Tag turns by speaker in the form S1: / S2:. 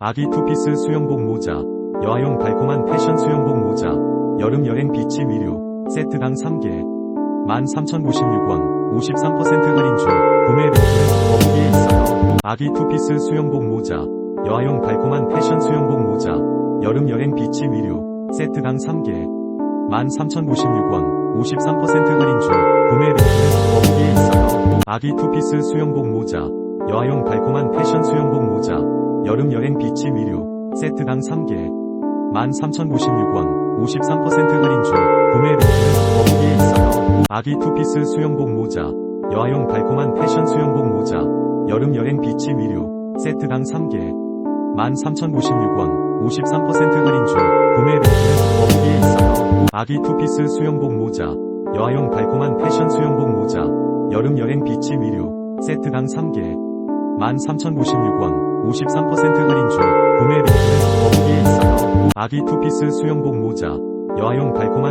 S1: 아기 투피스 수영복 모자, 여아용 달콤한 패션 수영복 모자, 여름 여행 비치 위류, 세트당 3개, 13,096원, 53% 할인 중, 구매 링크는 더보기에 있어요. 아기 투피스 수영복 모자, 여아용 달콤한 패션 수영복 모자, 여름 여행 비치 위류, 세트당 3개, 13,096원, 53% 할인 중, 구매 링크는 더보기에 있어요. 아기 투피스 수영복 모자, 여아용 달콤한 패션 수영복 모자, 여름 여행 비치 위류, 세트당 3개, 13,096원, 53% 할인 중, 구매 링크는 더보기에 있어요. 아기 투피스 수영복 모자, 여아용 달콤한 패션 수영복 모자, 여름 여행 비치 위류, 세트당 3개, 13,096원, 53% 할인 중, 구매 링크는 더보기에 있어요. 아기 투피스 수영복 모자, 여아용 달콤한 패션 수영복 모자, 여름 여행 비치 위류, 세트당 3개, 13,096원, 53% 할인 중, 구매 링크는 더보기에 있어요. 아기 투피스 수영복 모자, 여아용 달콤한